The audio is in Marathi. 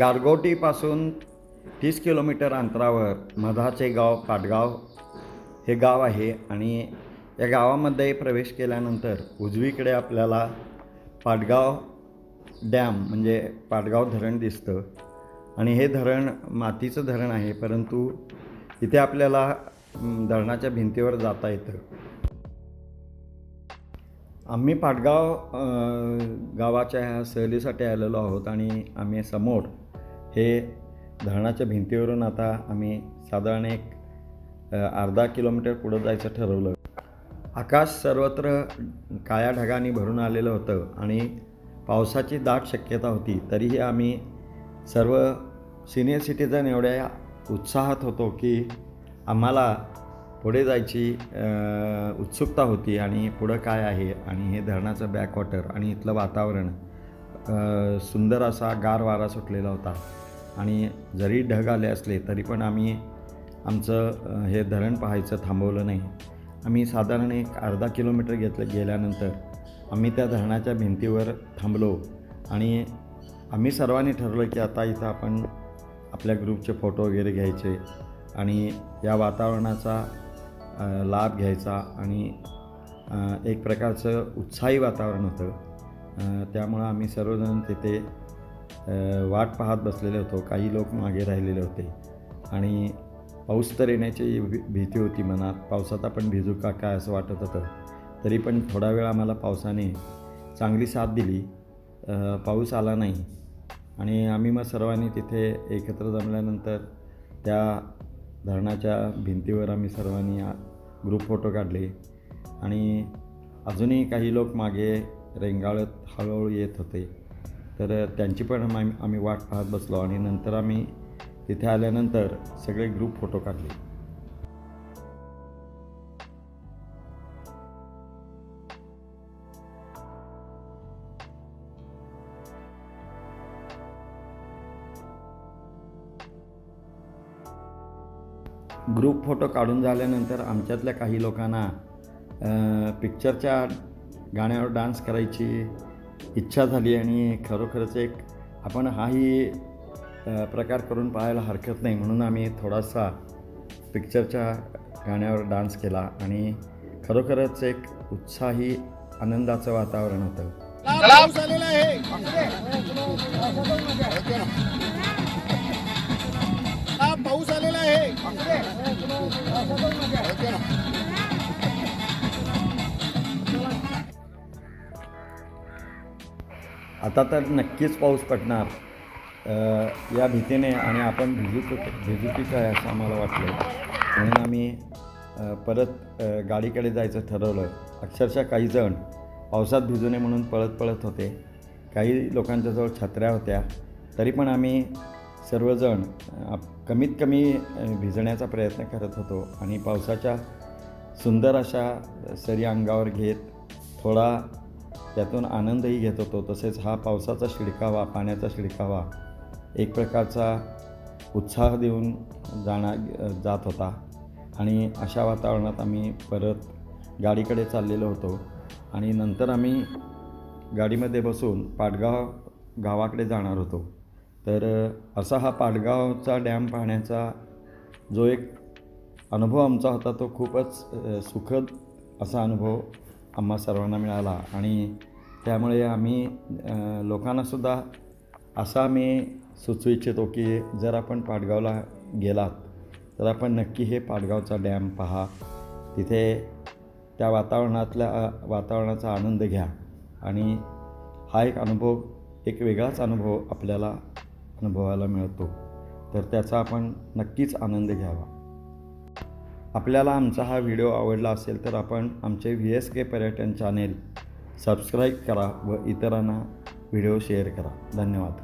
गारगोटीपासून तीस किलोमीटर अंतरावर मधाचे गाव पाटगाव हे गाव आहे आणि या गावामध्ये प्रवेश केल्यानंतर उजवीकडे आपल्याला पाटगाव डॅम म्हणजे पाटगाव धरण दिसतं. आणि हे धरण मातीचं धरण आहे परंतु इथे आपल्याला धरणाच्या भिंतीवर जाता येतं. आम्ही पाटगाव गावाच्या ह्या सहलीसाठी आलेलो आहोत आणि आम्ही समोर हे धरणाच्या भिंतीवरून आता आम्ही साधारण एक अर्धा किलोमीटर पुढं जायचं ठरवलं. आकाश सर्वत्र काळ्या ढगांनी भरून आलेलं होतं आणि पावसाची दाट शक्यता होती. तरीही आम्ही सर्व सिनियर सिटीजन एवढ्या उत्साहात होतो की आम्हाला पुढे जायची उत्सुकता होती आणि पुढं काय आहे आणि हे धरणाचं बॅकवॉटर आणि इथलं वातावरण सुंदर असा गार वारा सुटलेला होता. आणि जरी ढग आले असले तरी पण आम्ही आमचं हे धरण पाहायचं थांबवलं नाही. आम्ही साधारण एक अर्धा किलोमीटर घेतलं गेल्यानंतर आम्ही त्या धरणाच्या भिंतीवर थांबलो आणि आम्ही सर्वांनी ठरवलं की आता इथं आपण आपल्या ग्रुपचे फोटो वगैरे घ्यायचे आणि या वातावरणाचा लाभ घ्यायचा आणि एक प्रकारचं उत्साही वातावरण होतं. त्यामुळं आम्ही सर्वजण तिथे वाट पाहत बसलेले होतो. काही लोक मागे राहिलेले होते. आणि पाऊस तर येण्याची भी भीती होती मनात. पावसात आपण भिजू का काय असं वाटत होतं. तरी पण थोडा वेळ आम्हाला पावसाने चांगली साथ दिली. पाऊस आला नाही. आणि आम्ही मग सर्वांनी तिथे एकत्र जमल्यानंतर त्या धरणाच्या भिंतीवर आम्ही सर्वांनी ग्रुप फोटो काढले. आणि अजूनही काही लोक मागे रेंगाळत हळूहळू येत होते. तर त्यांची पण आम्ही आम्ही वाट पाहत बसलो आणि नंतर आम्ही तिथे आल्यानंतर सगळे ग्रुप फोटो काढले. ग्रुप फोटो काढून झाल्यानंतर आमच्यातल्या काही लोकांना पिक्चरच्या गाण्यावर डान्स करायची इच्छा झाली आणि खरोखरच एक आपण हाही प्रकार करून पाहायला हरकत नाही. म्हणून आम्ही थोडासा पिक्चरच्या गाण्यावर डान्स केला आणि खरोखरच एक उत्साही आनंदाचं वातावरण होतं. पाऊस आलेला आहे. आता तर नक्कीच पाऊस पडणार. या भीतीने आणि आपण भिजू भिजूकी काय असं आम्हाला वाटलं म्हणून आम्ही परत गाडीकडे जायचं ठरवलं अक्षरशः काही जण पावसात भिजू नये म्हणून पळत पळत होते. काही लोकांच्याजवळ छत्र्या होत्या. तरी पण आम्ही सर्वजण आप कमीत कमी भिजण्याचा प्रयत्न करत होतो. आणि पावसाच्या सुंदर अशा सरी अंगावर घेत थोडा त्यातून आनंदही घेत होतो. तसेच हा पावसाचा शिडकावा पाण्याचा शिडकावा एक प्रकारचा उत्साह देऊन जाणा जात होता. आणि अशा वातावरणात आम्ही परत गाडीकडे चाललेलो होतो. आणि नंतर आम्ही गाडीमध्ये बसून पाटगाव गावाकडे जाणार होतो. तर असा हा पाटगावचा डॅम पाहण्याचा जो एक अनुभव आमचा होता तो खूपच सुखद असा अनुभव आम्हा सर्वांना मिळाला. आणि त्यामुळे आम्ही लोकांनासुद्धा असा आम्ही सुचू इच्छितो की जर आपण पाटगावला गेलात तर आपण नक्की हे पाटगावचा डॅम पहा. तिथे त्या वातावरणातल्या वातावरणाचा आनंद घ्या. आणि हा एक अनुभव एक वेगळाच अनुभव आपल्याला अनुभवायला मिळतो. तर त्याचा आपण नक्कीच आनंद घ्यावा. आपल्याला आमचा हा व्हिडिओ आवडला असेल तर आपण आमचे व्ही एस के पर्यटन चॅनेल सबस्क्राईब करा व इतरांना व्हिडिओ शेअर करा. धन्यवाद.